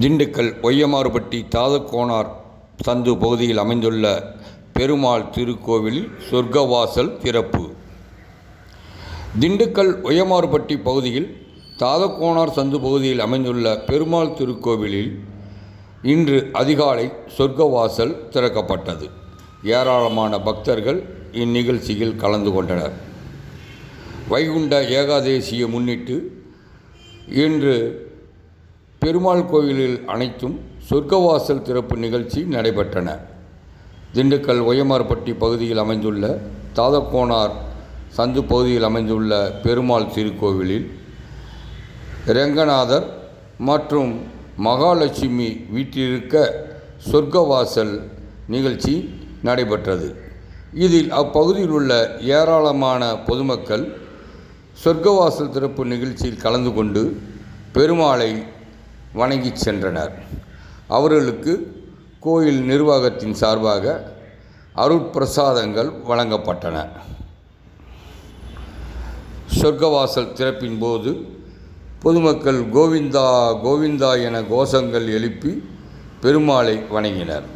திண்டுக்கல் ஒய்யமாறுபட்டி தாதக்கோனார் சந்து பகுதியில் அமைந்துள்ள பெருமாள் திருக்கோவில் சொர்க்கவாசல் திறப்பு. திண்டுக்கல் ஒய்யமாறுபட்டி பகுதியில் தாதக்கோணார் சந்து பகுதியில் அமைந்துள்ள பெருமாள் திருக்கோவிலில் இன்று அதிகாலை சொர்க்கவாசல் திறக்கப்பட்டது. ஏராளமான பக்தர்கள் இந்நிகழ்ச்சியில் கலந்து கொண்டனர். வைகுண்ட ஏகாதேசியை முன்னிட்டு இன்று பெருமாள் கோவிலில் அனைத்தும் சொர்க்கவாசல் திறப்பு நிகழ்ச்சி நடைபெற்றன. திண்டுக்கல் ஒயமார்பட்டி பகுதியில் அமைந்துள்ள தாதக்கோனார் சந்து பகுதியில் அமைந்துள்ள பெருமாள் திருக்கோவிலில் ரெங்கநாதர் மற்றும் மகாலட்சுமி வீட்டிலிருக்க சொர்க்கவாசல் நிகழ்ச்சி நடைபெற்றது. இதில் அப்பகுதியில் உள்ள ஏராளமான பொதுமக்கள் சொர்க்கவாசல் திறப்பு நிகழ்ச்சியில் கலந்து கொண்டு பெருமாளை வணங்கிச் சென்றனர். அவர்களுக்கு கோயில் நிர்வாகத்தின் சார்பாக அருட்பிரசாதங்கள் வழங்கப்பட்டன. சொர்க்கவாசல் திறப்பின் போது பொதுமக்கள் கோவிந்தா கோவிந்தா என கோஷங்கள் எழுப்பி பெருமாளை வணங்கினர்.